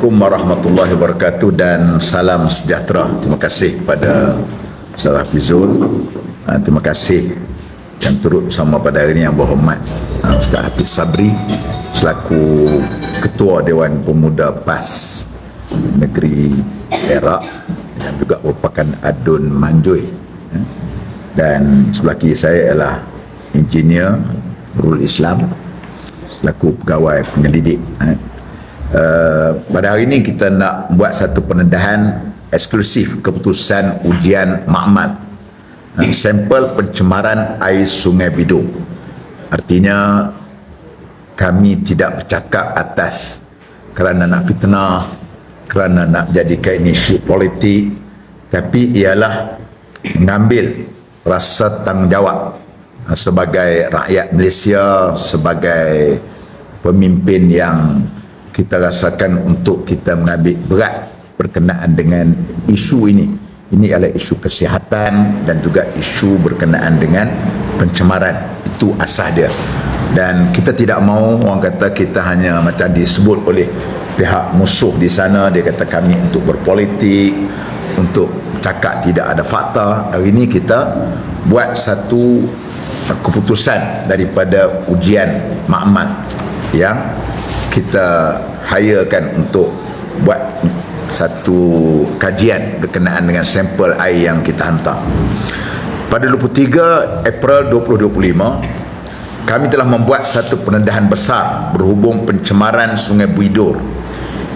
Assalamualaikum warahmatullahi wabarakatuh dan salam sejahtera. Terima kasih kepada Saudara Hafizul. Ah, Terima kasih yang turut bersama pada hari ini yang berhormat ah, Ustaz Hafiz Sabri selaku Ketua Dewan Pemuda PAS Negeri Perak yang juga merupakan Adun Manjui. Eh, Dan sebelah kiri saya ialah Engineer Nurul Islam selaku pegawai penyelidik. Eh. Pada hari ini kita nak buat satu pendedahan eksklusif keputusan ujian makmal uh, sampel pencemaran air sungai Bidung. Artinya kami tidak bercakap atas kerana nak fitnah, kerana nak jadikan ini isu politik, tapi ialah mengambil rasa tanggungjawab uh, sebagai rakyat Malaysia, sebagai pemimpin yang kita rasakan untuk kita mengambil berat berkenaan dengan isu ini. Ini adalah isu kesihatan dan juga isu berkenaan dengan pencemaran. Itu asas dia. Dan kita tidak mahu orang kata kita hanya macam disebut oleh pihak musuh di sana dia kata kami untuk berpolitik untuk cakap tidak ada fakta hari ini kita buat satu keputusan daripada ujian makmal yang kita hirekan untuk buat satu kajian berkenaan dengan sampel air yang kita hantar. Pada 23 April 2025, kami telah membuat satu pendedahan besar berhubung pencemaran Sungai Buidur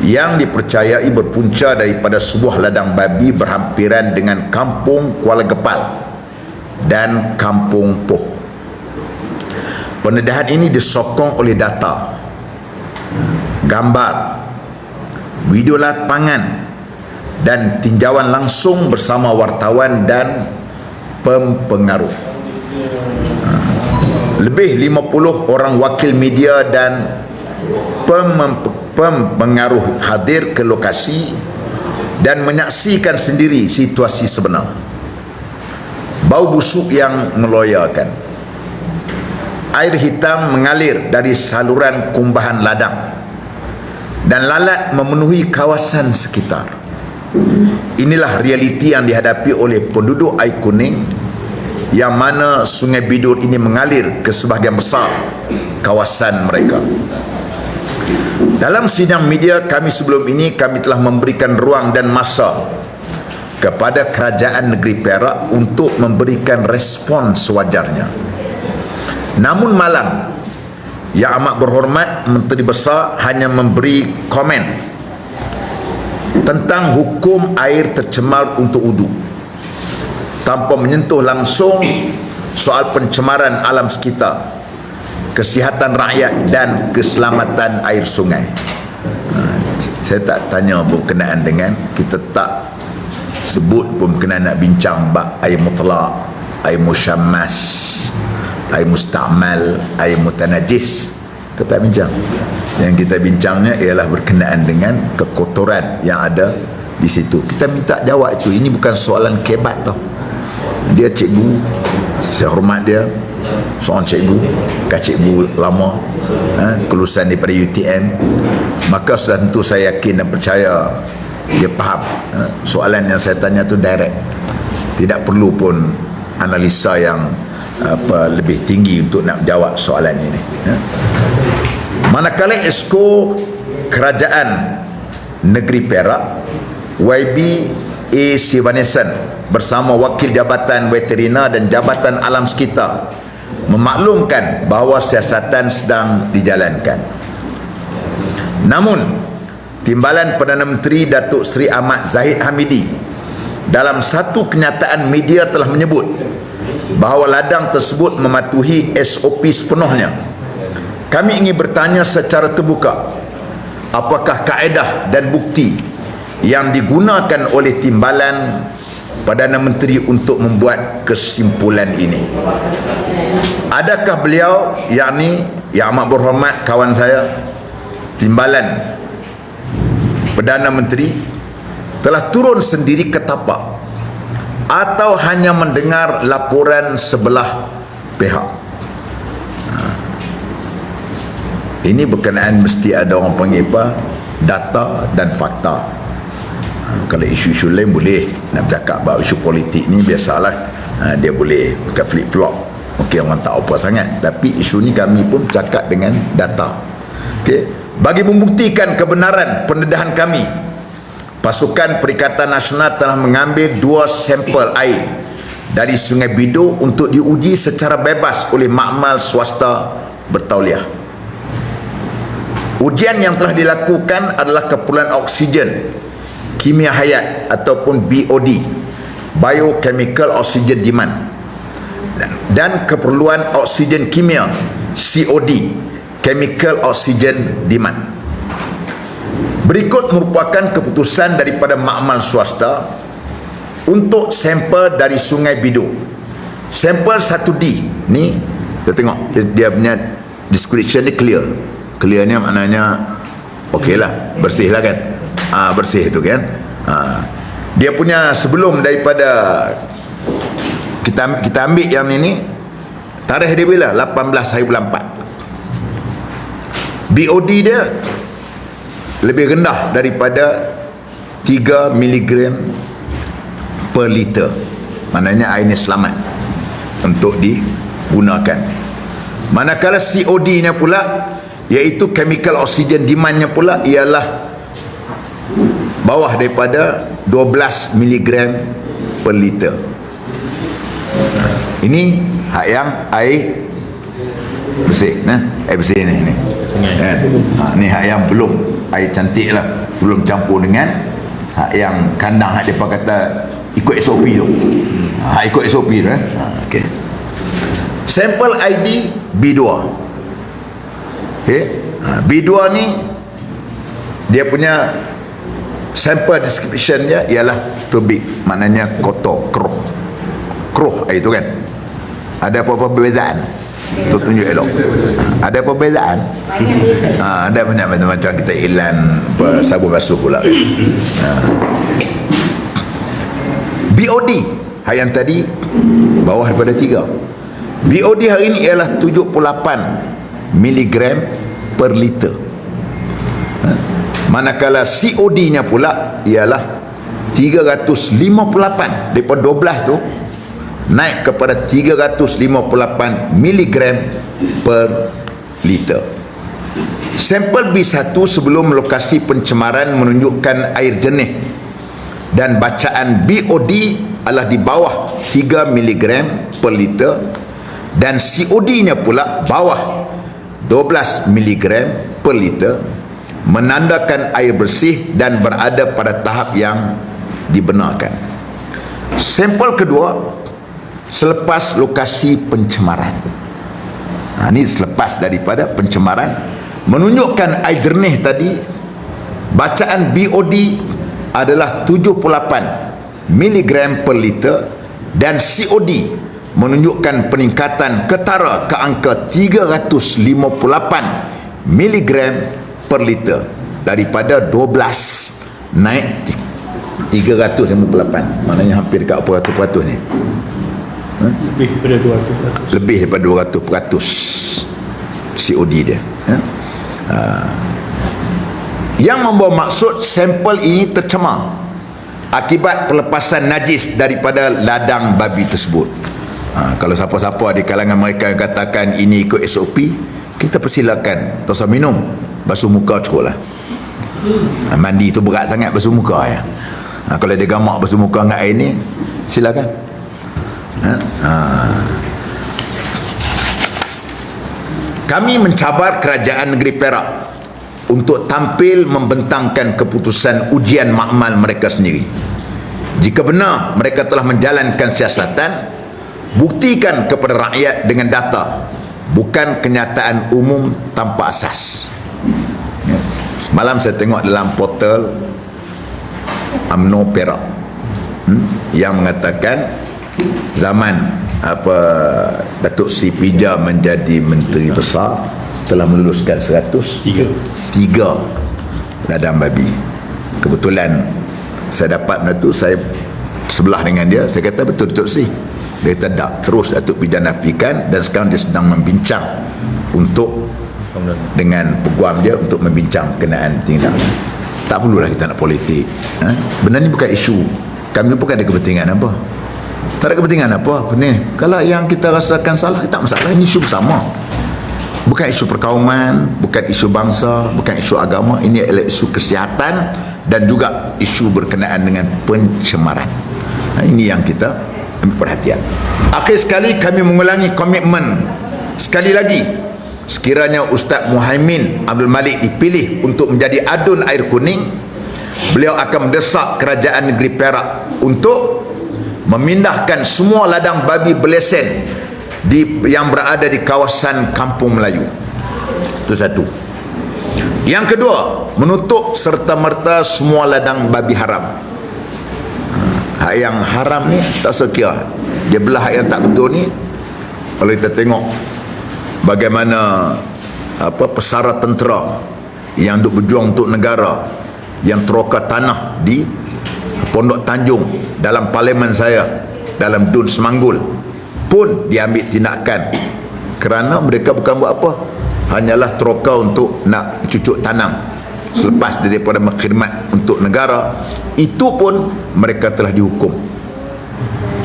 yang dipercayai berpunca daripada sebuah ladang babi berhampiran dengan kampung Kuala Gepal dan kampung Poh. Pendedahan ini disokong oleh data, gambar, video lapangan dan tinjauan langsung bersama wartawan dan pempengaruh. Ha. Lebih 50 orang wakil media dan pem- pempengaruh hadir ke lokasi dan menyaksikan sendiri situasi sebenar. Bau busuk yang meloyakan air hitam mengalir dari saluran kumbahan ladang dan lalat memenuhi kawasan sekitar. Inilah realiti yang dihadapi oleh penduduk air kuning yang mana sungai Bidur ini mengalir ke sebahagian besar kawasan mereka. Dalam sidang media kami sebelum ini kami telah memberikan ruang dan masa kepada kerajaan negeri Perak untuk memberikan respon sewajarnya. Namun malam Yang amat berhormat Menteri Besar hanya memberi komen Tentang hukum air tercemar untuk udu Tanpa menyentuh langsung Soal pencemaran alam sekitar Kesihatan rakyat dan keselamatan air sungai. Ha, Saya tak tanya berkenaan dengan Kita tak sebut pun berkenaan nak bincang Bak air mutlak Air musyammas air mustamal, air mutanajis kita tak bincang. Yang kita bincangnya ialah berkenaan dengan kekotoran yang ada di situ. Kita minta jawab itu. Ini bukan soalan kebat tau. Dia cikgu saya hormat dia. Seorang cikgu kan cikgu lama ha, kelulusan daripada UTM maka sudah tentu saya yakin dan percaya dia faham ha, soalan yang saya tanya tu direct. Tidak perlu pun analisa yang apa lebih tinggi untuk nak jawab soalan ini ya. manakala esko kerajaan negeri Perak YB A. Sivanesan bersama wakil jabatan veterina dan jabatan alam sekitar memaklumkan bahawa siasatan sedang dijalankan namun timbalan Perdana Menteri Datuk Seri Ahmad Zahid Hamidi dalam satu kenyataan media telah menyebut bahawa ladang tersebut mematuhi SOP sepenuhnya. Kami ingin bertanya secara terbuka, apakah kaedah dan bukti yang digunakan oleh timbalan Perdana Menteri untuk membuat kesimpulan ini? Adakah beliau, yakni yang amat berhormat kawan saya, timbalan Perdana Menteri telah turun sendiri ke tapak atau hanya mendengar laporan sebelah pihak. Ha. ini berkenaan mesti ada orang panggil apa? Data dan fakta. Ha, kalau isu-isu lain boleh. Nak bercakap bahawa isu politik ni biasalah. Ha, dia boleh bukan flip flop mungkin orang tak apa sangat. Tapi isu ni kami pun cakap dengan data. Okay. bagi membuktikan kebenaran pendedahan kami pasukan Perikatan Nasional telah mengambil dua sampel air dari Sungai Bidu untuk diuji secara bebas oleh makmal swasta bertauliah. Ujian yang telah dilakukan adalah keperluan oksigen kimia hayat ataupun BOD biochemical oxygen demand dan, keperluan oksigen kimia COD chemical oxygen demand berikut merupakan keputusan daripada makmal swasta untuk sampel dari sungai Bidu. Sampel 1D ni kita tengok dia, dia punya description ni clear. Clear ni maknanya okey lah bersih lah kan? Ha, bersih tu kan? Ha. dia punya sebelum daripada kita kita ambil yang ini tarikh dia bila? 18 hari bulan 4 BOD dia lebih rendah daripada 3 mg per liter. Maknanya air ni selamat untuk digunakan. Manakala COD nya pula iaitu chemical oxygen demandnya pula ialah bawah daripada 12 mg per liter. Ini hak yang air bersih nah. Air bersih ni ni. Kan? Ha, ni hak yang belum air cantik lah. Sebelum campur dengan hak yang kandang hak dia kata ikut SOP tu. Ha, ikut SOP tu eh. Ha, okay. sampel ID B2 okay. ha, B2 ni dia punya sampel description dia ialah too big. Maknanya kotor keruh. Keruh itu kan. Ada apa-apa perbezaan tu tunjuk elok. Ada perbezaan? Ha, ada banyak macam kita iklan sabun basuh pula. Ha. BOD hari yang tadi bawah daripada 3 BOD hari ini ialah 78 miligram per liter. Manakala COD nya pula ialah 358 daripada 12 tu naik kepada 358 miligram per liter sampel B1 sebelum lokasi pencemaran menunjukkan air jernih dan bacaan BOD adalah di bawah 3 miligram per liter dan COD nya pula bawah 12 miligram per liter menandakan air bersih dan berada pada tahap yang dibenarkan. Sampel kedua selepas lokasi pencemaran. Ha, ini selepas daripada pencemaran. Menunjukkan air jernih tadi bacaan BOD adalah 78 mg per liter dan COD menunjukkan peningkatan ketara ke angka 358 mg per liter daripada 12 naik 358 maknanya hampir dekat berapa peratus ni ha? lebih daripada 200 lebih daripada 200 peratus COD dia ha? Ha. yang membawa maksud sampel ini tercemar akibat pelepasan najis daripada ladang babi tersebut ha, kalau siapa-siapa di kalangan mereka yang katakan ini ikut SOP kita persilakan tak usah minum basuh muka cukup lah ha, mandi tu berat sangat basuh muka ya. ha, kalau dia gamak basuh muka dengan air ni silakan ha? Kami mencabar kerajaan negeri Perak untuk tampil membentangkan keputusan ujian makmal mereka sendiri jika benar mereka telah menjalankan siasatan buktikan kepada rakyat dengan data bukan kenyataan umum tanpa asas Malam saya tengok dalam portal UMNO Perak hmm, yang mengatakan zaman apa Datuk Si Pija menjadi menteri besar telah meluluskan 103 tiga ladang babi. Kebetulan saya dapat benda tu saya sebelah dengan dia saya kata betul Datuk Si dia kata tak terus Datuk Pija nafikan dan sekarang dia sedang membincang untuk dengan peguam dia untuk membincang kenaan tindakan Tak perlulah kita nak politik. Ha? Benda ni bukan isu. Kami bukan ada kepentingan apa. Tak ada kepentingan apa. Kepentingan. Kalau yang kita rasakan salah, tak masalah. Ini isu bersama. Bukan isu perkauman, bukan isu bangsa, bukan isu agama. Ini adalah isu kesihatan dan juga isu berkenaan dengan pencemaran. Ha, ini yang kita ambil perhatian. Akhir sekali kami mengulangi komitmen sekali lagi sekiranya Ustaz Muhaimin Abdul Malik dipilih untuk menjadi adun air kuning beliau akan mendesak kerajaan negeri Perak untuk memindahkan semua ladang babi belesen di yang berada di kawasan Kampung Melayu. Itu satu. Yang kedua, menutup serta merta semua ladang babi haram. Ha, hak yang haram ni tak sekira. Dia belah hak yang tak betul ni. Kalau kita tengok bagaimana apa pesara tentera yang duk berjuang untuk negara yang teroka tanah di Pondok Tanjung dalam parlimen saya dalam Dun Semanggul pun diambil tindakan. Kerana mereka bukan buat apa. Hanyalah teroka untuk nak cucuk tanam selepas daripada berkhidmat untuk negara. Itu pun mereka telah dihukum.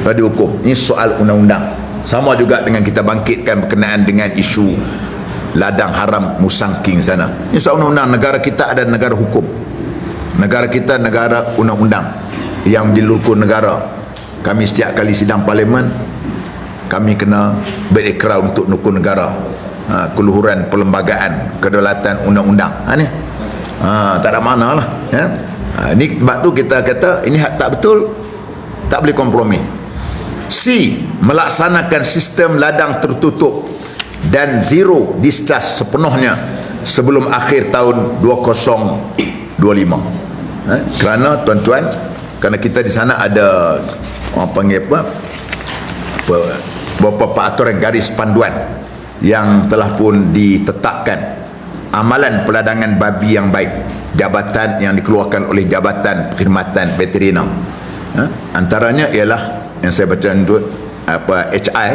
Telah dihukum. Ini soal undang-undang. Sama juga dengan kita bangkitkan berkenaan dengan isu ladang haram musangking sana. Ini soal undang-undang. Negara kita ada negara hukum. Negara kita negara undang-undang yang menjelurkan negara. Kami setiap kali sidang parlimen kami kena berikrar untuk nukun negara. Ha, keluhuran perlembagaan kedaulatan undang-undang. Ha, ni. Ha, tak ada mana lah ya? ha, ni sebab tu kita kata ini hak tak betul tak boleh kompromi. C melaksanakan sistem ladang tertutup dan zero discharge sepenuhnya sebelum akhir tahun 2025 ha? kerana tuan-tuan kerana kita di sana ada orang panggil apa? Apa beberapa aturan garis panduan yang telah pun ditetapkan. Amalan peladangan babi yang baik. Jabatan yang dikeluarkan oleh Jabatan Perkhidmatan Veteriner ha? antaranya ialah yang saya baca itu apa HI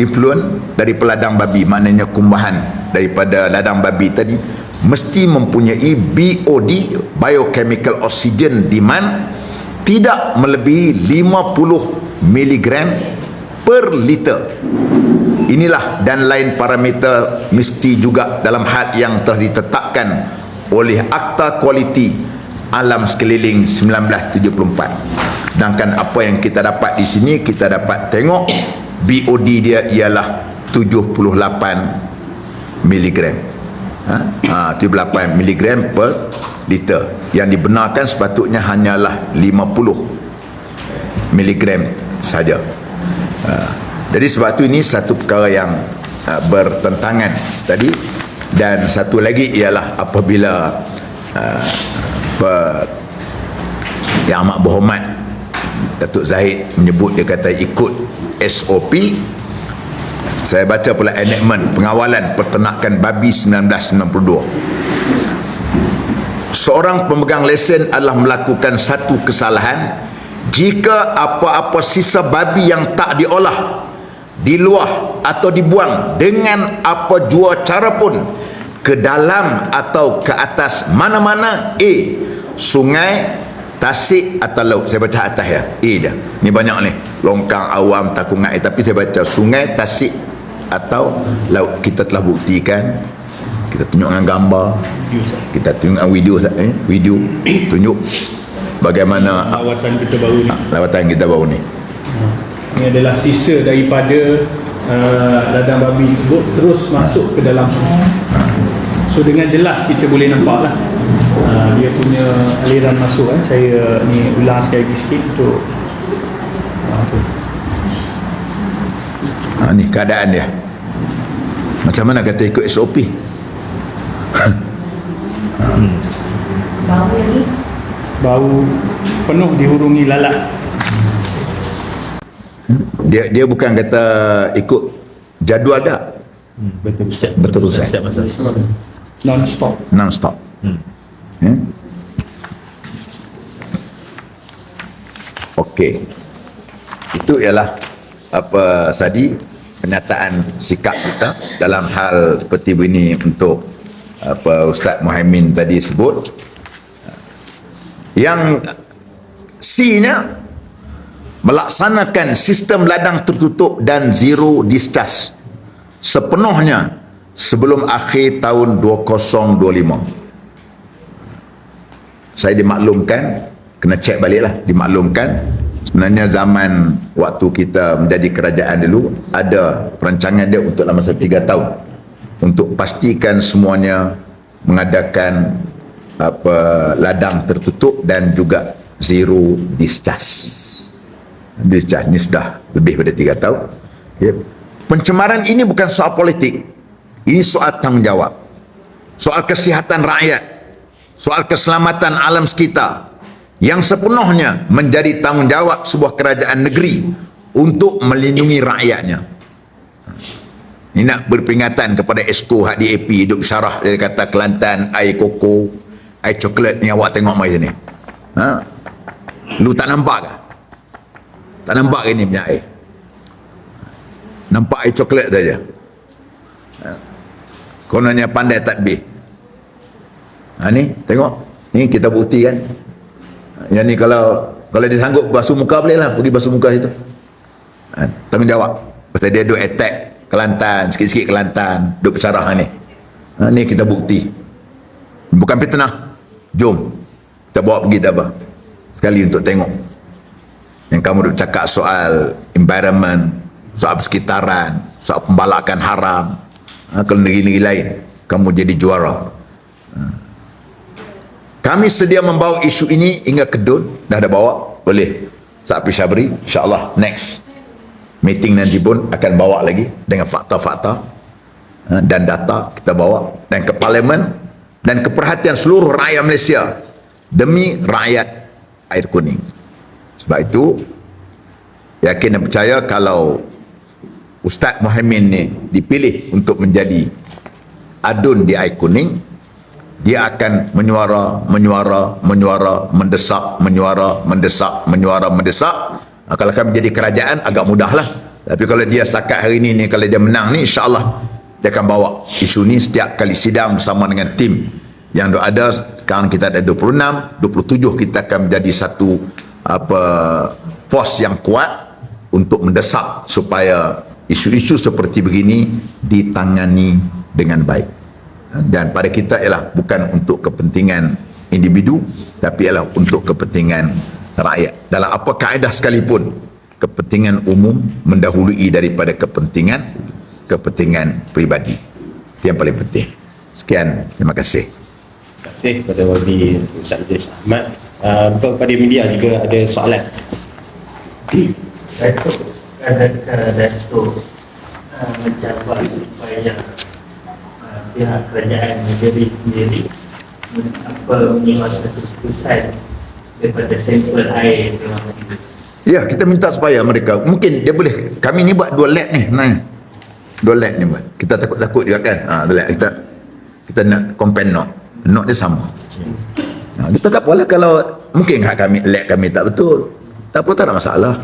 influence dari peladang babi. Maknanya kumbahan daripada ladang babi tadi. Mesti mempunyai BOD biochemical oxygen demand tidak melebihi 50 mg per liter. Inilah dan lain parameter mesti juga dalam had yang telah ditetapkan oleh Akta Kualiti Alam Sekeliling 1974 sedangkan apa yang kita dapat di sini kita dapat tengok BOD dia ialah 78 miligram. Ha? ha 78 miligram per liter. Yang dibenarkan sepatutnya hanyalah 50 miligram saja. Ha. jadi sebab tu ini satu perkara yang uh, bertentangan tadi. Dan satu lagi ialah apabila ber, yang amat berhormat Datuk Zahid menyebut dia kata ikut SOP saya baca pula enactment pengawalan peternakan babi 1992 seorang pemegang lesen adalah melakukan satu kesalahan. Jika apa-apa sisa babi yang tak diolah diluah atau dibuang dengan apa jua cara pun ke dalam atau ke atas mana-mana A sungai tasik atau laut. Saya baca atas ya. A dia ni banyak ni. Longkang awam takungai. Tapi saya baca sungai tasik atau laut. Kita telah buktikan kita tunjuk dengan gambar. Kita tunjuk dengan video eh? video. Tunjuk bagaimana lawatan kita baru ni. Ah, lawatan kita baru ni. Ini adalah sisa daripada uh, ladang babi tersebut terus masuk ke dalam sungai. So dengan jelas kita boleh nampak lah uh, dia punya aliran masuk kan saya ni ulang sekali lagi sikit untuk uh, tu. ha, ni keadaan dia. Macam mana kata ikut SOP Bau lagi. bau penuh dihurungi lalat dia dia bukan kata ikut jadual dah Betul Ustaz. Betul, Ustaz. Setiap masa. non stop non stop Hmm. Ya? Okey. Itu ialah apa tadi pernyataan sikap kita dalam hal seperti ini untuk apa Ustaz Muhaimin tadi sebut. Yang C-nya melaksanakan sistem ladang tertutup dan zero discharge sepenuhnya sebelum akhir tahun 2025. Saya dimaklumkan, kena cek balik lah, dimaklumkan. Sebenarnya zaman waktu kita menjadi kerajaan dulu ada perancangan dia untuk dalam masa 3 tahun untuk pastikan semuanya mengadakan apa ladang tertutup dan juga zero discharge discharge ni sudah lebih pada tiga tahun. Ya. Pencemaran ini bukan soal politik. Ini soal tanggungjawab. Soal kesihatan rakyat. Soal keselamatan alam sekitar. Yang sepenuhnya menjadi tanggungjawab sebuah kerajaan negeri untuk melindungi rakyatnya. Ini nak berperingatan kepada Esko Hak DAP hidup syarah dia kata Kelantan air koko air coklat ni awak tengok mai sini. Ha? Lu tak nampak ke? Tak nampak ke ni punya air? Nampak air coklat saja. Ha. Kononnya pandai tadbir. Ha ni, tengok. Ni kita bukti kan. Yang ni kalau kalau dia sanggup basuh muka boleh lah. Pergi basuh muka situ. Ha, tanggungjawab. Pasal dia duk attack Kelantan, sikit-sikit Kelantan, duk bercarah ni. Ha, ni kita bukti. Bukan fitnah. Jom. Kita bawa pergi apa. Sekali untuk tengok yang kamu duk cakap soal environment, soal persekitaran, soal pembalakan haram, ha, kalau negeri-negeri lain, kamu jadi juara. Ha. Kami sedia membawa isu ini hingga ke DUN, dah ada bawa, boleh. Saat Syabri, insyaAllah next meeting nanti pun akan bawa lagi dengan fakta-fakta ha, dan data kita bawa dan ke parlimen dan keperhatian seluruh rakyat Malaysia demi rakyat air kuning. Sebab itu yakin dan percaya kalau Ustaz Muhammad ni dipilih untuk menjadi adun di air kuning dia akan menyuara, menyuara, menyuara, mendesak, menyuara, mendesak, menyuara, mendesak. Ha, kalau kami jadi kerajaan agak mudah lah. Tapi kalau dia setakat hari ni, ni kalau dia menang ni insyaAllah dia akan bawa isu ni setiap kali sidang bersama dengan tim yang ada sekarang kita ada 26 27 kita akan menjadi satu apa force yang kuat untuk mendesak supaya isu-isu seperti begini ditangani dengan baik dan pada kita ialah bukan untuk kepentingan individu tapi ialah untuk kepentingan rakyat dalam apa kaedah sekalipun kepentingan umum mendahului daripada kepentingan kepentingan peribadi itu yang paling penting sekian terima kasih Terima kasih kepada Wabi Ustaz Idris Ahmad. Uh, bukan kepada media juga ada soalan. Datuk adakah Datuk mencabar supaya uh, pihak kerajaan negeri sendiri apa menyewa satu keputusan daripada sampel air. Ya, kita minta supaya mereka mungkin dia boleh kami ni buat dua lab ni. Nah. Dua lab ni buat. Kita takut-takut juga kan. Ha, dua lab kita kita nak compare note. Note dia sama. Ha, kita tak apalah kalau mungkin hak kami lab kami tak betul. Tak apa tak ada masalah.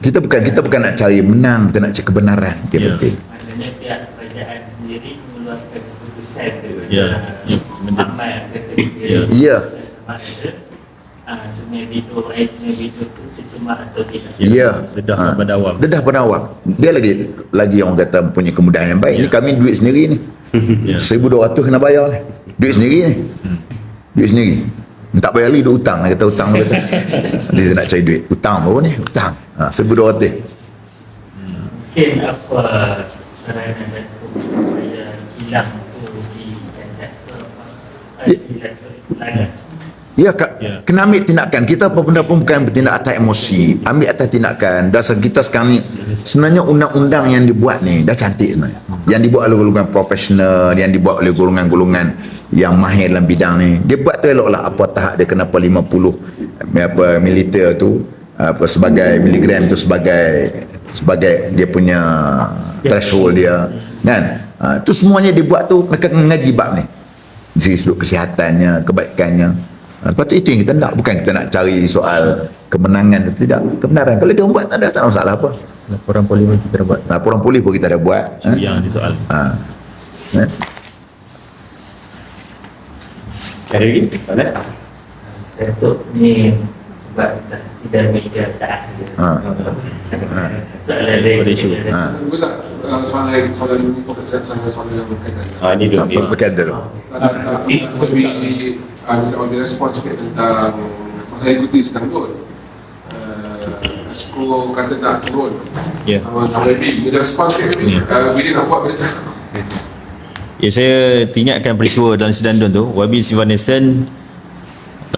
Kita bukan kita bukan nak cari menang, kita nak cari kebenaran. Itu yang Ya. penting. maknanya pihak kerajaan sendiri mengeluarkan keputusan Ya, ya, dia Ya. Sama ada uh, sungai Bidur, air sungai Bidur itu tercemar atau tidak. Ya. Dedah Ha. pada awam. Dedah pada awam. Dia lagi lagi orang kata punya kemudahan yang baik. Ini Ya. kami duit sendiri ni. Ya. 1200 kena bayar lah. Duit sendiri ni. Duit sendiri. Tak bayar lagi duit hutang. Dia kata hutang dia kata. Dia nak cari duit. Hutang apa ni? Hutang. Ha, 1200. Mungkin apa saranan Datuk supaya kilang tu disiasat ke apa? Ya. Tu layan. Ya, Kak, Ya. kena ambil tindakan. Kita apa benda pun bukan bertindak atas emosi. Ambil atas tindakan. Dasar kita sekarang ni, sebenarnya undang-undang yang dibuat ni, dah cantik sebenarnya. Yang dibuat oleh golongan profesional, yang dibuat oleh golongan-golongan yang mahir dalam bidang ni. Dia buat tu elok lah apa tahap dia kenapa 50 apa militer tu apa sebagai miligram tu sebagai sebagai dia punya threshold dia kan ha, tu semuanya dibuat tu mereka mengaji bab ni dari sudut kesihatannya, kebaikannya. Ha, Lepas tu itu yang kita nak. Bukan kita nak cari soal kemenangan atau tidak. Kebenaran. Kalau dia buat tak ada, tak ada masalah apa. laporan parlimen kita dah buat Laporan polis pun kita dah buat. Ha? Yang disoal. Ha. Ha? Ada lagi soalan? Datuk ni sebab dah sidang media tak ada. Ha. Soalan lain Ada isu. sikit. Ha. Betul tak uh, soalan soalan pemeriksaan sama soalan yang berkaitan. Ah, ini dulu. Apa berkata dulu? Tak tak lebih uh, minta bagi respon sikit tentang saya ikuti sedang turun. Uh, Esko kata nak turun. Ya. Sama lebih. Bila respon sikit lebih. Uh, bila nak buat bila tak. Ya, saya ingatkan peristiwa dalam Sidandun tu, Wabi Sivanesan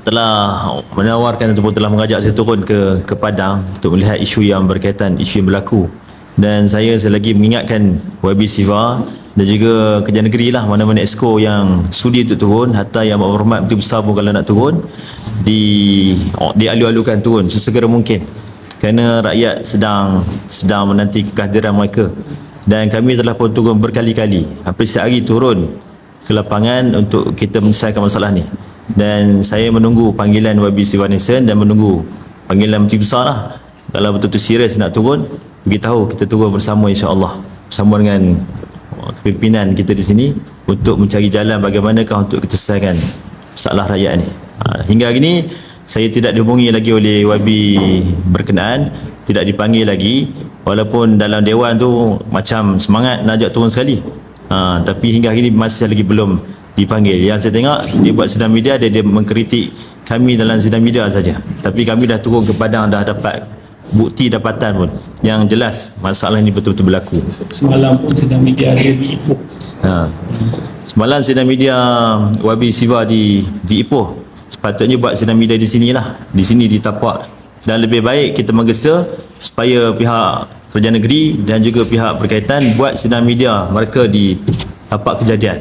telah menawarkan ataupun telah mengajak saya turun ke ke Padang untuk melihat isu yang berkaitan, isu yang berlaku. Dan saya selagi mengingatkan Wabi Siva dan juga kerja negeri lah mana-mana esko yang sudi untuk turun hatta yang berhormat betul besar pun kalau nak turun di oh, dialu-alukan turun sesegera mungkin. Kerana rakyat sedang sedang menanti kehadiran mereka. Dan kami telah pun turun berkali-kali. Hampir setiap hari turun ke lapangan untuk kita menyelesaikan masalah ni. Dan saya menunggu panggilan YB Sivanesen dan menunggu panggilan Menteri Besar lah. Kalau betul-betul serius nak turun beritahu kita turun bersama insyaAllah. Bersama dengan kepimpinan kita di sini untuk mencari jalan bagaimanakah untuk kita selesaikan masalah rakyat ni. Ha, hingga hari ni saya tidak dihubungi lagi oleh YB berkenaan tidak dipanggil lagi. Walaupun dalam dewan tu macam semangat nak ajak turun sekali. Ha, tapi hingga hari ni masih lagi belum dipanggil. Yang saya tengok dia buat sidang media dia, dia mengkritik kami dalam sidang media saja. Tapi kami dah turun ke padang dah dapat bukti dapatan pun yang jelas masalah ini betul-betul berlaku Semalam pun sedang media ada di Ipoh. Ha. Semalam sidang media Wabi Siva di di Ipoh. Sepatutnya buat sidang media di sini lah. Di sini di Tapak. Dan lebih baik kita menggesa supaya pihak kerja negeri dan juga pihak berkaitan buat sidang media mereka di tapak kejadian.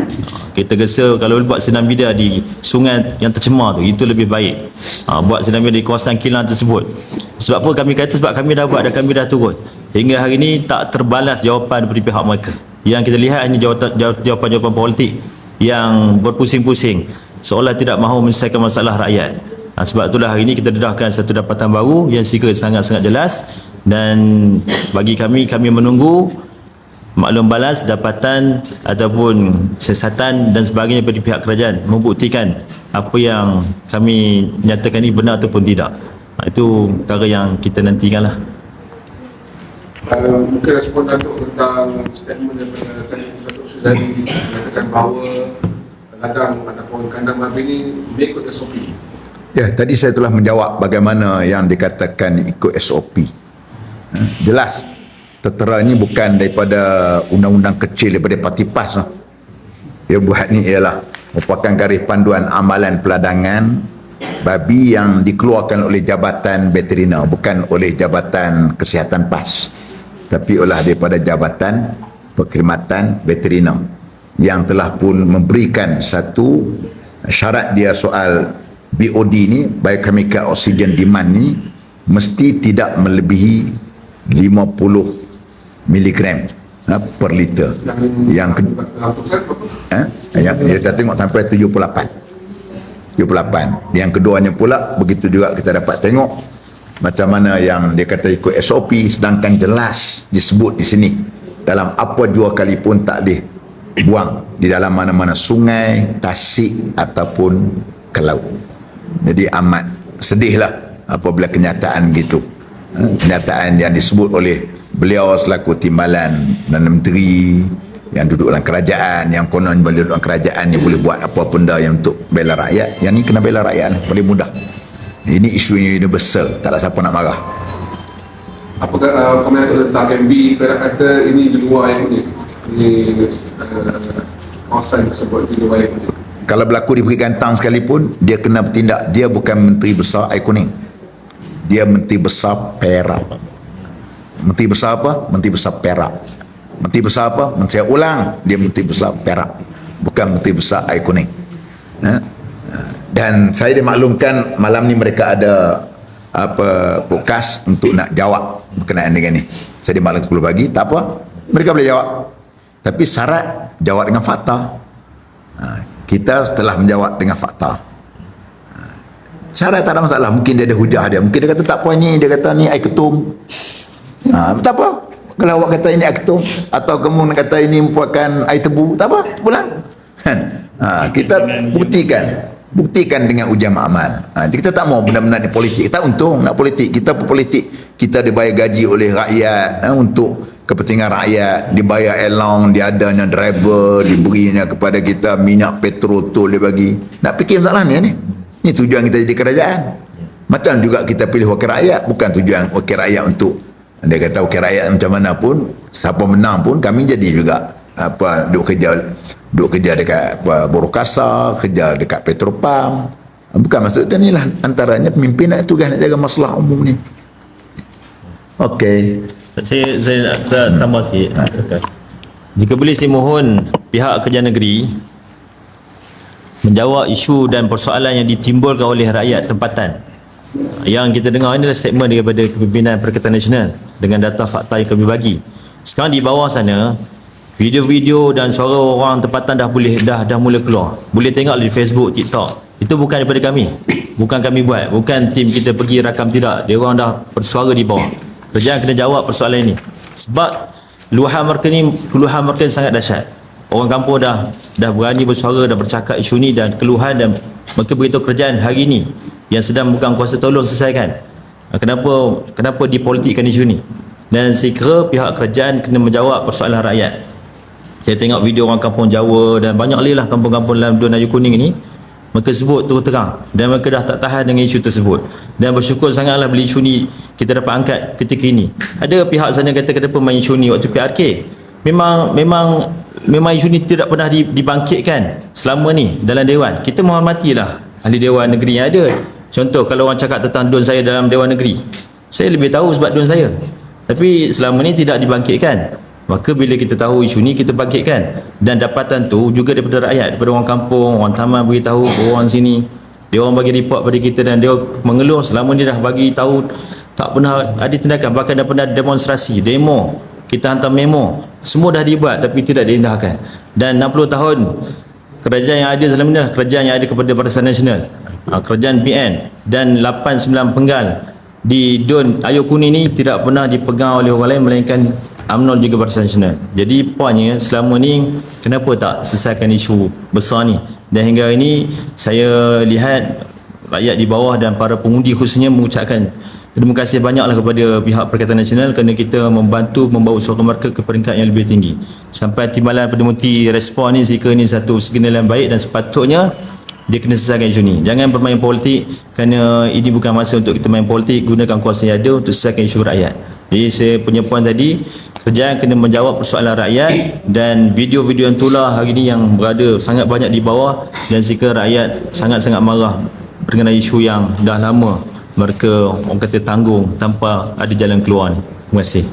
Kita gesa kalau buat sidang media di sungai yang tercemar tu itu lebih baik. Ha, buat sidang media di kawasan kilang tersebut. Sebab apa kami kata sebab kami dah buat dan kami dah turun. Hingga hari ini tak terbalas jawapan dari pihak mereka. Yang kita lihat hanya jawapan-jawapan politik yang berpusing-pusing seolah tidak mahu menyelesaikan masalah rakyat. Ha, sebab itulah hari ini kita dedahkan satu dapatan baru yang sekiranya sangat-sangat jelas dan bagi kami kami menunggu maklum balas dapatan ataupun siasatan dan sebagainya dari pihak kerajaan membuktikan apa yang kami nyatakan ini benar ataupun tidak. Ha, itu perkara yang kita nantikanlah. Uh, mungkin respon Datuk tentang statement daripada saya Datuk Suzani mengatakan bahawa ladang ataupun kandang babi ni mengikut SOP. Ya, tadi saya telah menjawab bagaimana yang dikatakan ikut SOP. Ha, Jelas, tertera ini bukan daripada undang-undang kecil daripada parti PAS. lah. Dia buat ni ialah merupakan garis panduan amalan peladangan babi yang dikeluarkan oleh Jabatan Veteriner, bukan oleh Jabatan Kesihatan PAS. Tapi oleh daripada Jabatan Perkhidmatan Veteriner yang telah pun memberikan satu syarat dia soal BOD ni biochemical oxygen demand ni mesti tidak melebihi 50 miligram ha, per liter yang ke, Dalam pusat berapa? eh, yang dah tengok sampai 78 78 yang keduanya pula begitu juga kita dapat tengok macam mana yang dia kata ikut SOP sedangkan jelas disebut di sini dalam apa jua kali pun tak boleh buang di dalam mana-mana sungai, tasik ataupun ke laut. Jadi amat sedihlah apabila kenyataan gitu. Ha, Kenyataan yang disebut oleh beliau selaku timbalan dan menteri yang duduk dalam kerajaan, yang konon beliau duduk dalam kerajaan ni boleh buat apa benda yang untuk bela rakyat. Yang ni kena bela rakyat lah, paling mudah. Ini isu yang universal, tak ada siapa nak marah. Apakah uh, komen Datuk tentang MB Perak kata ini di luar yang ni Ini uh, kawasan tersebut di luar yang ni Kalau berlaku di Bukit Gantang sekalipun, dia kena bertindak. Dia bukan menteri besar air kuning. Dia menteri besar Perak. Menteri besar apa? Menteri besar Perak. Menteri besar apa? Menteri saya ulang, dia menteri besar Perak. Bukan menteri besar air kuning. Ha? Dan saya dimaklumkan malam ni mereka ada apa podcast untuk nak jawab berkenaan dengan ni. Saya dimaklum 10 pagi, tak apa. Mereka boleh jawab. Tapi syarat jawab dengan fakta. Ha, kita telah menjawab dengan fakta. Ha, Syarat tak ada masalah. Mungkin dia ada hujah dia. Mungkin dia kata tak apa ni. Dia kata ni air ketum. Ha, tak apa. Kalau awak kata ini air ketum. Atau kamu kata ini merupakan air tebu. Tak apa. Pulang. Kan? Ha, kita buktikan. buktikan dengan ujian amal ha, kita tak mau benar-benar ni politik kita untung nak politik kita politik kita dibayar gaji oleh rakyat ha, untuk kepentingan rakyat dibayar elong diadanya driver diberinya kepada kita minyak petrol tu dia bagi nak fikir masalah ni ni ni tujuan kita jadi kerajaan macam juga kita pilih wakil rakyat bukan tujuan wakil rakyat untuk dia kata wakil rakyat macam mana pun siapa menang pun kami jadi juga apa duk kerja duk kerja dekat apa, buruh kasar kerja dekat petropam bukan maksudnya ni lah antaranya pemimpin nak tugas nak jaga masalah umum ni Okey. Saya saya nak ta- tambah sikit. Jika boleh saya mohon pihak kerajaan negeri menjawab isu dan persoalan yang ditimbulkan oleh rakyat tempatan. Yang kita dengar ini adalah statement daripada Kepimpinan Perikatan Nasional dengan data fakta yang kami bagi. Sekarang di bawah sana video-video dan suara orang tempatan dah boleh dah dah mula keluar. Boleh tengok di Facebook, TikTok. Itu bukan daripada kami. Bukan kami buat. Bukan tim kita pergi rakam tidak. Dia orang dah bersuara di bawah. Kerajaan kena jawab persoalan ini. Sebab luahan mereka ni keluhan mereka sangat dahsyat. Orang kampung dah dah berani bersuara dah bercakap isu ni dan keluhan dan mereka beritahu kerajaan hari ini yang sedang memegang kuasa tolong selesaikan. Ah, Kenapa kenapa dipolitikkan isu ni? Dan kira pihak kerajaan kena menjawab persoalan rakyat. Saya tengok video orang kampung Jawa dan banyak lagi lah kampung-kampung dalam Dua Nayu Kuning ni. Mereka sebut terus terang. Dan mereka dah tak tahan dengan isu tersebut. Dan bersyukur sangatlah bila isu ni kita dapat angkat ketika ini. Ada pihak sana kata kenapa main isu ni waktu PRK memang memang memang isu ni tidak pernah dibangkitkan selama ni dalam Dewan. Kita menghormatilah ahli Dewan Negeri yang ada contoh kalau orang cakap tentang don saya dalam Dewan Negeri saya lebih tahu sebab don saya tapi selama ni tidak dibangkitkan Maka bila kita tahu isu ni kita bangkitkan dan dapatan tu juga daripada rakyat, daripada orang kampung, orang taman beritahu orang sini. Dia orang bagi report pada kita dan dia mengeluh selama ni dah bagi tahu tak pernah ada tindakan bahkan dah pernah demonstrasi, demo. Kita hantar memo. Semua dah dibuat tapi tidak diindahkan. Dan 60 tahun kerajaan yang ada selama ni adalah kerajaan yang ada kepada Barisan Nasional. Ha, kerajaan BN dan 8-9 penggal di Don Ayo Kuning ni tidak pernah dipegang oleh orang lain melainkan UMNO juga Barisan Nasional. Jadi poinnya selama ni kenapa tak selesaikan isu besar ni? Dan hingga ini saya lihat rakyat di bawah dan para pengundi khususnya mengucapkan terima kasih banyaklah kepada pihak Perikatan Nasional kerana kita membantu membawa suara mereka ke peringkat yang lebih tinggi. Sampai timbalan Perdana Menteri respon ni jika ini satu signal yang baik dan sepatutnya dia kena selesaikan isu ni. Jangan bermain politik kerana ini bukan masa untuk kita main politik. Gunakan kuasa yang ada untuk selesaikan isu rakyat. Jadi saya punya poin tadi, kerajaan kena menjawab persoalan rakyat dan video-video yang tular hari ini yang berada sangat banyak di bawah dan jika rakyat sangat-sangat marah mengenai isu yang dah lama mereka orang kata tanggung tanpa ada jalan keluar ni. Terima kasih.